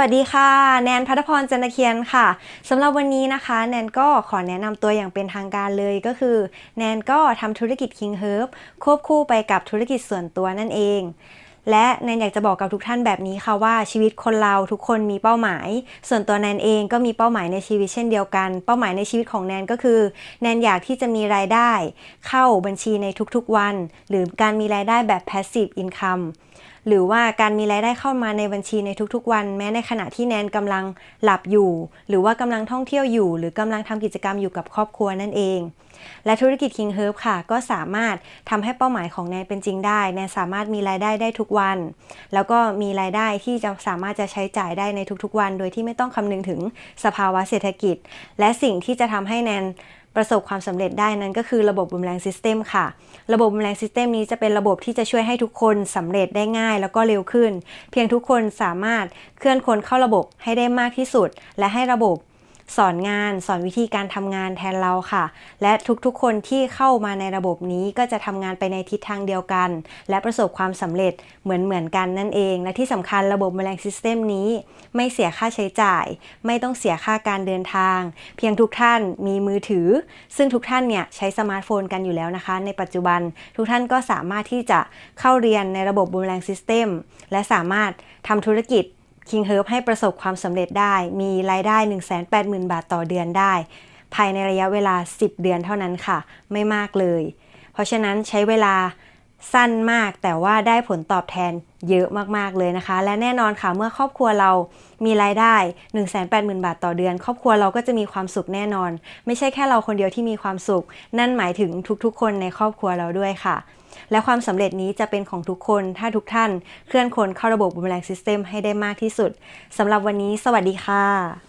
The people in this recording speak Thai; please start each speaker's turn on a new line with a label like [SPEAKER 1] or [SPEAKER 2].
[SPEAKER 1] วัสดีค่ะ แนนพัฒพรจันทเคียนค่ะสำหรับวันนี้นะคะ แนนก็ขอแนะนำตัวอย่างเป็นทางการเลยก็คือ แนนก็ทำธุรกิจ King Herb ควบคู่ไปกับธุรกิจส่วนตัวนั่นเอง และแนนอยากจะบอกกับทุกท่านแบบนี้ค่ะว่าชีวิตคนเราทุกคนมีเป้าหมาย ส่วนตัวแนนเองก็มีเป้าหมายในชีวิตเช่นเดียวกัน เป้าหมายในชีวิตของแนนก็คือ แนนอยากที่จะมีรายได้ เข้าบัญชีในทุกๆวัน หรือการมีรายได้แบบ passive income หรือว่าการมีรายได้เข้ามาในบัญชีในทุกๆวัน แม้ในขณะที่แนนกำลังหลับอยู่ หรือว่ากำลังท่องเที่ยวอยู่ หรือกำลังทำกิจกรรมอยู่กับครอบครัวนั่นเอง และธุรกิจ King Herb ค่ะ ก็สามารถทำให้เป้าหมายของแนนเป็นจริงได้แนนสามารถมีรายได้ได้ทุกวัน แล้วก็มีรายได้ที่จะสามารถจะใช้จ่ายได้ในทุกๆวัน โดยที่ไม่ต้องคำนึงถึงสภาวะเศรษฐกิจ และสิ่งที่จะทำให้แนนประสบความสำเร็จได้นั้นก็คือระบบบูมแรงซิสเต็มค่ะ ระบบบูมแรงซิสเต็มนี้จะเป็นระบบที่จะช่วยให้ทุกคนสำเร็จได้ง่ายแล้วก็เร็วขึ้น เพียงทุกคนสามารถเคลื่อนคนเข้าระบบให้ได้มากที่สุด และให้ระบบ สอนงาน สอนวิธีการทำงานแทนเราค่ะ และทุกๆคนที่เข้ามาในระบบนี้ก็จะทำงานไปในทิศทางเดียวกัน และประสบความสำเร็จเหมือนเหมือนๆกันนั่นเอง และที่สำคัญระบบแมลงซิสเต็มนี้ ไม่เสียค่าใช้จ่าย ไม่ต้องเสียค่าการเดินทาง เพียงทุกท่านมีมือถือ ซึ่งทุกท่านเนี่ยใช้สมาร์ทโฟนกันอยู่แล้วนะคะ ในปัจจุบันทุกท่านก็สามารถที่จะเข้าเรียนในระบบบูมแรงซิสเต็มและสามารถทำธุรกิจ King Herb ให้ประสบความสำเร็จได้ มีรายได้ 180,000 บาทต่อเดือนได้ ภายในระยะเวลา 10 เดือนเท่านั้นค่ะ ไม่มากเลย เพราะฉะนั้นใช้เวลา สั้นมากแต่ว่าได้ผลตอบแทนเยอะมาก ๆ เลยนะคะ และแน่นอนค่ะเมื่อครอบครัวเรามีรายได้ 180,000 บาทต่อเดือน ครอบครัวเราก็จะมีความสุขแน่นอน ไม่ใช่แค่เราคนเดียวที่มีความสุข นั่นหมายถึงทุกๆ คนในครอบครัวเราด้วยค่ะ และความสำเร็จนี้จะเป็นของทุกคนถ้าทุกท่าน เคลื่อนคนเข้าระบบบูมแรงซิสเต็มให้ได้มากที่สุดสำหรับวันนี้ สวัสดีค่ะ